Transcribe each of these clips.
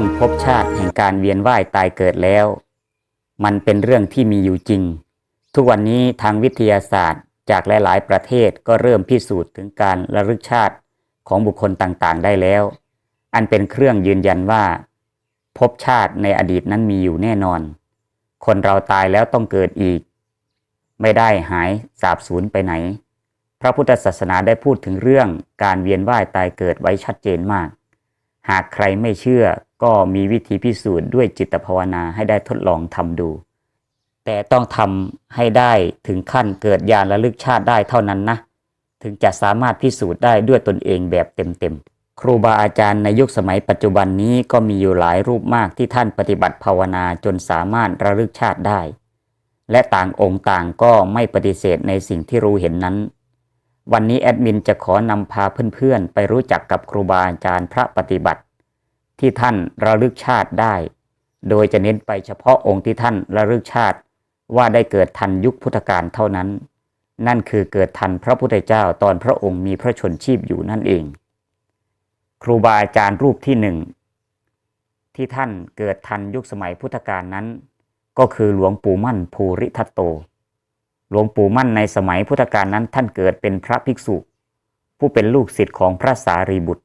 รื่องภพชาติแห่งการเวียนว่ายตายเกิดแล้ว มันเป็นเรื่องที่มีอยู่จริง ทุกวันนี้ทางวิทยาศาสตร์จากหลาย ๆ ประเทศก็เริ่มพิสูจน์ถึงการระลึกชาติของบุคคลต่างๆ ได้แล้ว อันเป็นเครื่องยืนยันว่าภพชาติในอดีตนั้นมีอยู่แน่นอน คนเราตายแล้วต้องเกิดอีก ไม่ได้หายสาบสูญไปไหน พระพุทธศาสนาได้พูดถึงเรื่องการเวียนว่ายตายเกิดไว้ชัดเจนมาก หากใครไม่เชื่อ ก็มีวิธีพิสูจน์ด้วยจิตภาวนาให้ได้ทดลองทำดู แต่ต้องทำให้ได้ถึงขั้นเกิดญาณระลึกชาติได้เท่านั้นนะ ถึงจะสามารถพิสูจน์ได้ด้วยตนเองแบบเต็มๆ ครูบาอาจารย์ในยุคสมัยปัจจุบันนี้ก็มีอยู่หลายรูปมากที่ท่านปฏิบัติภาวนาจนสามารถระลึกชาติได้ และต่างองค์ต่างก็ไม่ปฏิเสธในสิ่งที่รู้เห็นนั้นวันนี้แอดมินจะขอนำพาเพื่อนๆ ไปรู้จักกับครูบาอาจารย์พระปฏิบัติ ที่ท่านระลึกชาติได้ โดยจะเน้นไปเฉพาะองค์ที่ท่านระลึกชาติ ว่าได้เกิดทันยุคพุทธกาลเท่านั้น นั่นคือเกิดทันพระพุทธเจ้าตอนพระองค์มีพระชนชีพอยู่นั่นเอง ครูบาอาจารย์รูปที่หนึ่งที่ท่านเกิดทันยุคสมัยพุทธกาลนั้น ก็คือหลวงปู่มั่นภูริทัตโต หลวงปู่มั่นในสมัยพุทธกาลนั้นท่านเกิดเป็นพระภิกษุ ผู้เป็นลูกศิษย์ของพระสารีบุตร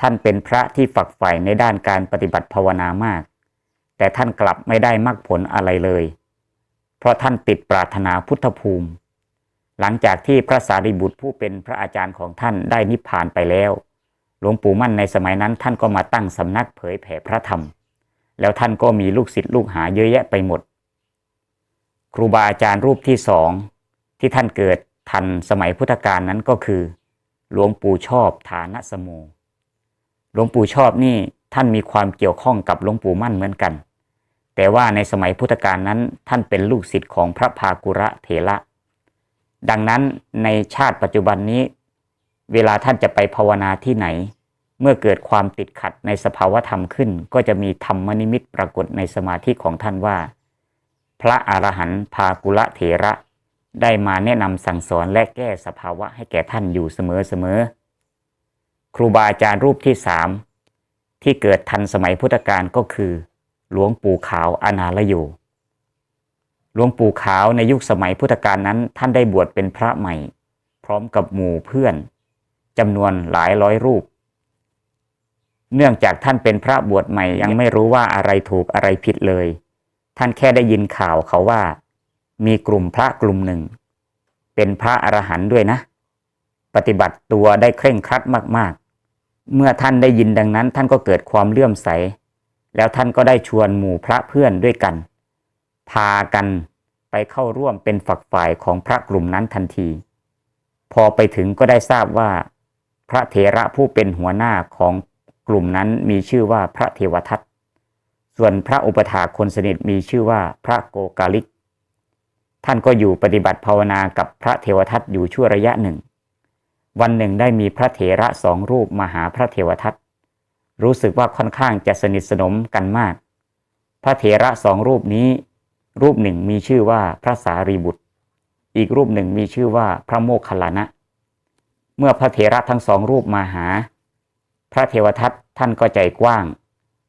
ท่านเป็นพระที่ฝักใฝ่ในด้านการปฏิบัติภาวนามาก แต่ท่านกลับไม่ได้มรรคผลอะไรเลย เพราะท่านติดปรารถนาพุทธภูมิ หลังจากที่พระสารีบุตรผู้เป็นพระอาจารย์ของท่านได้นิพพานไปแล้ว หลวงปู่มั่นในสมัยนั้นท่านก็มาตั้งสำนักเผยแผ่พระธรรม แล้วท่านก็มีลูกศิษย์ลูกหาเยอะแยะไปหมด ครูบาอาจารย์รูปที่สองที่ท่านเกิดทันสมัยพุทธกาลนั้นก็คือ หลวงปู่ชอบฐานสโม หลวงปู่ชอบนี่ท่านมีความเกี่ยวข้องกับหลวงปู่มั่นเหมือนกัน แต่ว่าในสมัยพุทธกาลนั้นท่านเป็นลูกศิษย์ของพระภากุระเถระ ดังนั้นในชาติปัจจุบันนี้ เวลาท่านจะไปภาวนาที่ไหน เมื่อเกิดความติดขัดในสภาวธรรมขึ้น ก็จะมีธรรมนิมิตปรากฏในสมาธิของท่านว่า พระอรหันต์ภากุระเถระ ได้มาแนะนำสั่งสอนและแก้สภาวะให้แก่ท่านอยู่เสมอๆ ครูบาอาจารย์รูปที่สามที่เกิดทันสมัยพุทธกาลก็คือ หลวงปู่ขาวอนาลโยหลวงปู่ขาวในยุคสมัยพุทธกาลนั้น ท่านได้บวชเป็นพระใหม่ พร้อมกับหมู่เพื่อนจำนวนหลายร้อยรูป เนื่องจากท่านเป็นพระบวชใหม่ยังไม่รู้ว่าอะไรถูกอะไรผิดเลย ท่านแค่ได้ยินข่าวเขาว่า มีกลุ่มพระกลุ่มหนึ่ง เป็นพระอรหันต์ด้วยนะ ปฏิบัติตัวได้เคร่งครัดมากๆ เมื่อท่านได้ยินดังนั้น ท่านก็เกิดความเลื่อมใส แล้วท่านก็ได้ชวนหมู่พระเพื่อนด้วยกัน พากันไปเข้าร่วมเป็นฝักฝ่ายของพระกลุ่มนั้นทันที พอไปถึงก็ได้ทราบว่า พระเถระผู้เป็นหัวหน้าของกลุ่มนั้นมีชื่อว่าพระเทวทัตส่วนพระอุปถาคนสนิทมีชื่อว่าพระโกกาลิก ท่านก็อยู่ปฏิบัติภาวนากับพระเทวทัตอยู่ชั่วระยะหนึ่ง วันหนึ่งได้มีพระเถระสองรูปมาหาพระเทวทัตรู้สึกว่าค่อนข้างจะสนิทสนมกันมาก พระเถระสองรูปนี้ รูปหนึ่งมีชื่อว่าพระสารีบุตร อีกรูปหนึ่งมีชื่อว่าพระโมคคัลลานะ เมื่อพระเถระทั้งสองรูปมาหา พระเทวทัตท่านก็ใจกว้าง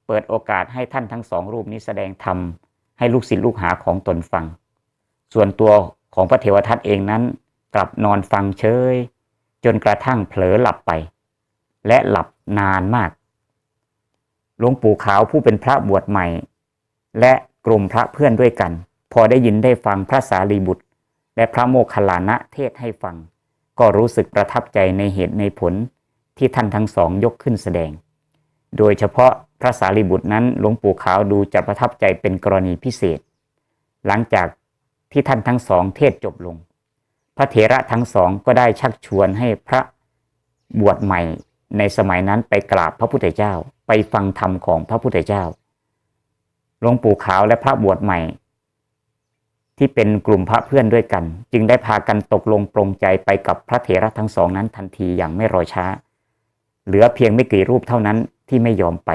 เปิดโอกาสให้ท่านทั้งสองรูปนี้แสดงธรรมให้ลูกศิษย์ลูกหาของตนฟัง ส่วนตัวของพระเทวทัตเองนั้นกลับนอนฟังเฉย จนกระทั่งเผลอหลับไป และหลับนานมากหลวงปู่ขาวผู้เป็นพระบวชใหม่ และกลุ่มพระเพื่อนด้วยกัน พอได้ยินได้ฟังพระสารีบุตร และพระโมคคัลลานะเทศให้ฟัง ก็รู้สึกประทับใจในเหตุในผลที่ท่านทั้งสองยกขึ้นแสดง โดยเฉพาะพระสารีบุตรนั้นหลวงปู่ขาวดูจะประทับใจเป็นกรณีพิเศษ หลังจากที่ท่านทั้งสองเทศจบลง พระเถระทั้งสองก็ได้ชักชวนให้พระบวชใหม่ในสมัยนั้นไปกราบพระพุทธเจ้า ไปฟังธรรมของพระพุทธเจ้าหลวงปู่ขาวและพระบวชใหม่ ที่เป็นกลุ่มพระเพื่อนด้วยกัน จึงได้พากันตกลงปรงใจไปกับพระเถระทั้งสองนั้นทันทีอย่างไม่รอช้า เหลือเพียงไม่กี่รูปเท่านั้นที่ไม่ยอมไป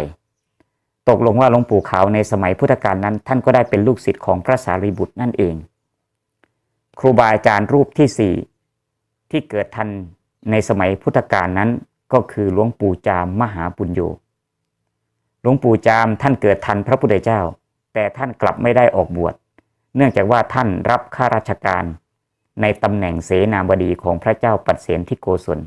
ตกลงว่าหลวงปู่ขาวในสมัยพุทธกาลนั้น ท่านก็ได้เป็นลูกศิษย์ของพระสารีบุตรนั่นเอง ครูบาอาจารย์รูปที่สี่ที่เกิดทันในสมัยพุทธกาลนั้นก็คือหลวงปู่จามมหาปุญโญหลวงปู่จามท่านเกิดทันพระพุทธเจ้า แต่ท่านกลับไม่ได้ออกบวช เนื่องจากว่าท่านรับข้าราชการ ในตำแหน่งเสนาบดีของพระเจ้าปัดเสนที่โกศล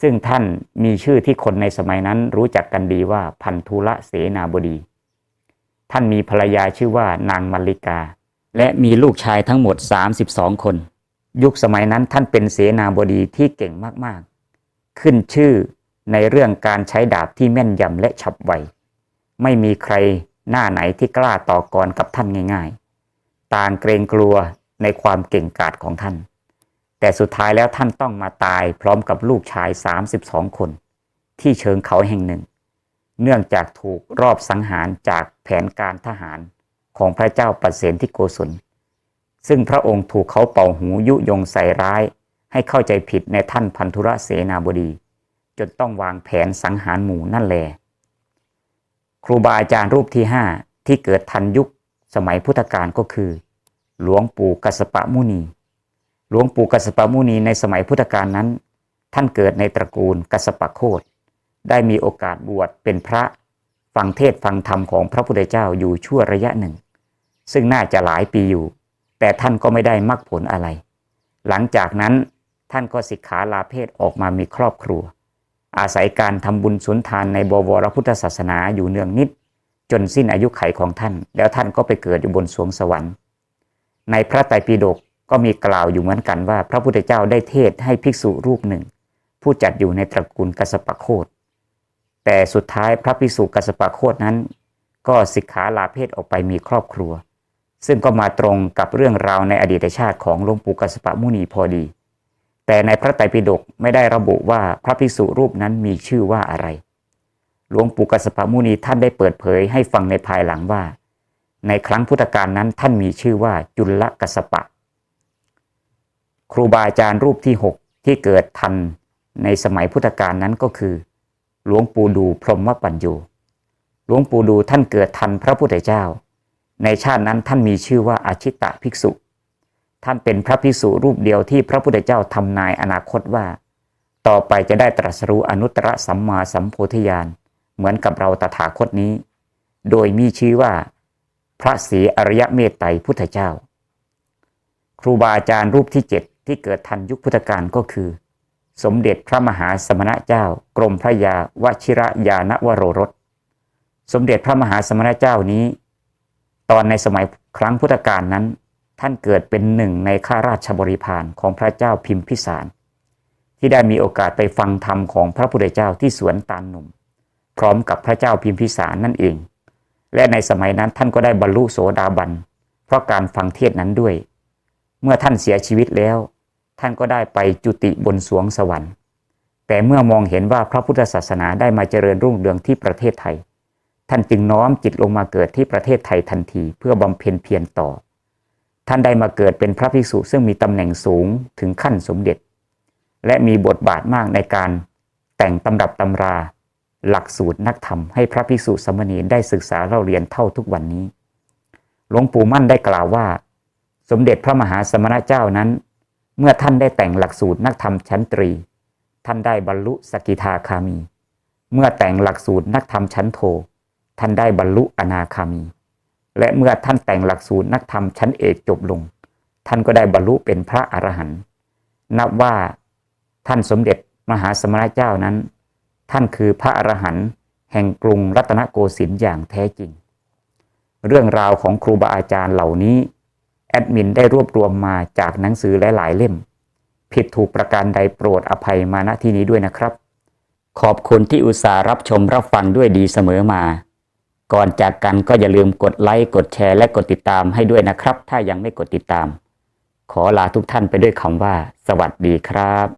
ซึ่งท่านมีชื่อที่คนในสมัยนั้นรู้จักกันดีว่าพันธุละเสนาบดี ท่านมีภรรยาชื่อว่านางมัลลิกา และมีลูกชายทั้งหมด 32 คน ยุคสมัยนั้นท่านเป็นเสนาบดีที่เก่งมากๆ ขึ้นชื่อในเรื่องการใช้ดาบที่แม่นยำและฉับไว ไม่มีใครหน้าไหนที่กล้าต่อกรกับท่านง่าย ๆ ต่างเกรงกลัวในความเก่งกาจของท่าน แต่สุดท้ายแล้วท่านต้องมาตายพร้อมกับลูกชาย 32 คน ที่เชิงเขาแห่งหนึ่ง เนื่องจากถูกรอบสังหารจากแผนการทหาร ของพระเจ้าปเสนที่โกศลซึ่งพระองค์ถูกเขาเป่าหูยุยงใส่ร้าย ให้เข้าใจผิดในท่านพันธุระเสนาบดี จนต้องวางแผนสังหารหมู่นั่นแล ครูบาอาจารย์รูปที่ห้าที่เกิดทันยุคสมัยพุทธกาลก็คือ หลวงปู่กัสปะมุนี หลวงปู่กัสปะมุนีในสมัยพุทธกาลนั้น ท่านเกิดในตระกูลกัสสปะโคดได้มีโอกาสบวชเป็นพระฟังเทศฟังธรรมของพระพุทธเจ้าอยู่ชั่วระยะหนึ่ง ซึ่งน่าจะหลายปีอยู่ แต่ท่านก็ไม่ได้มรรคผลอะไร หลังจากนั้นท่านก็สิกขาลาเพศออกมามีครอบครัว อาศัยการทำบุญสุนทานในบวรพุทธศาสนาอยู่เนืองนิด จนสิ้นอายุไขของท่าน แล้วท่านก็ไปเกิดอยู่บนสวงสวรรค์ ในพระไตรปิฎกก็มีกล่าวอยู่เหมือนกันว่า พระพุทธเจ้าได้เทศให้ภิกษุรูปหนึ่ง ผู้จัดอยู่ในตระกูลกัสปะโคดแต่สุดท้ายพระภิกษุกัสปะโคดนั้น ก็สิกขาลาเพศออกไปมีครอบครัว ซึ่งก็มาตรงกับเรื่องราวในอดีตชาติของหลวงปู่กัสปะมุนีพอดี แต่ในพระไตรปิฎกไม่ได้ระบุว่าพระภิกษุรูปนั้นมีชื่อว่าอะไร หลวงปู่กัสปะมุนีท่านได้เปิดเผยให้ฟังในภายหลังว่า ในครั้งพุทธกาลนั้นท่านมีชื่อว่าจุลกัสสปะ ครูบาอาจารย์รูปที่ 6 ที่เกิดทันในสมัยพุทธกาลนั้นก็คือ หลวงปู่ดูพรหมปัญโยหลวงปู่ดูท่านเกิดทันพระพุทธเจ้า ในชาตินั้นท่านมีชื่อว่าอาชิตะภิกษุ ท่านเป็นพระภิกษุรูปเดียวที่พระพุทธเจ้าทำนายอนาคตว่า ต่อไปจะได้ตรัสรู้อนุตตรสัมมาสัมโพธิญาณเหมือนกับเราตถาคตนี้ โดยมีชื่อว่า พระศรีอริยเมตไตรพุทธเจ้า ครูบาอาจารย์รูปที่เจ็ดที่เกิดทันยุคพุทธกาลก็คือ สมเด็จพระมหาสมณเจ้า กรมพระยาวชิระยานวโรรส สมเด็จพระมหาสมณเจ้านี้ ตอนในสมัยครั้งพุทธกาลนั้น ท่านเกิดเป็นหนึ่งในข้าราชบริพารของพระเจ้าพิมพิสาร ที่ได้มีโอกาสไปฟังธรรมของพระพุทธเจ้าที่สวนตาลหนุ่ม พร้อมกับพระเจ้าพิมพิสารนั่นเอง และในสมัยนั้นท่านก็ได้บรรลุโสดาบัน เพราะการฟังเทศนั้นด้วย เมื่อท่านเสียชีวิตแล้ว ท่านก็ได้ไปจุติบนสวงสวรรค์ แต่เมื่อมองเห็นว่าพระพุทธศาสนาได้มาเจริญรุ่งเรืองที่ประเทศไทย ท่านจึงน้อมจิตลงมาเกิดที่ประเทศไทยทันทีเพื่อบำเพ็ญเพียรต่อ ท่านได้มาเกิดเป็นพระภิกษุซึ่งมีตำแหน่งสูงถึงขั้นสมเด็จ และมีบทบาทมากในการแต่งตำรับตำรา หลักสูตรนักธรรมให้พระภิกษุสมณรได้ศึกษาเล่าเรียนเท่าทุกวันนี้ หลวงปู่มั่นได้กล่าวว่า สมเด็จพระมหาสมณเจ้านั้น เมื่อท่านได้แต่งหลักสูตรนักธรรมชั้นตรี ท่านได้บรรลุสกิทาคามี เมื่อแต่งหลักสูตรนักธรรมชั้นโท ท่านได้บรรลุอนาคามี และเมื่อท่านแต่งหลักสูตรนักธรรมชั้นเอกจบลง ท่านก็ได้บรรลุเป็นพระอรหันต์นับว่าท่านสมเด็จมหาสมณเจ้านั้น ท่านคือพระอรหันต์แห่งกรุงรัตนโกสินทร์อย่างแท้จริง เรื่องราวของครูบาอาจารย์เหล่านี้ แอดมินได้รวบรวมมาจากหนังสือหลายๆเล่ม ผิดถูกประการใดโปรดอภัยมาณที่นี้ด้วยนะครับ ขอบคุณที่อุตส่าห์รับชมรับฟังด้วยดีเสมอมา ก่อนจากกันก็อย่าลืมกดไลค์กดแชร์และกดติดตามให้ด้วยนะครับ ถ้ายังไม่กดติดตาม ขอลาทุกท่านไปด้วยคำว่า สวัสดีครับ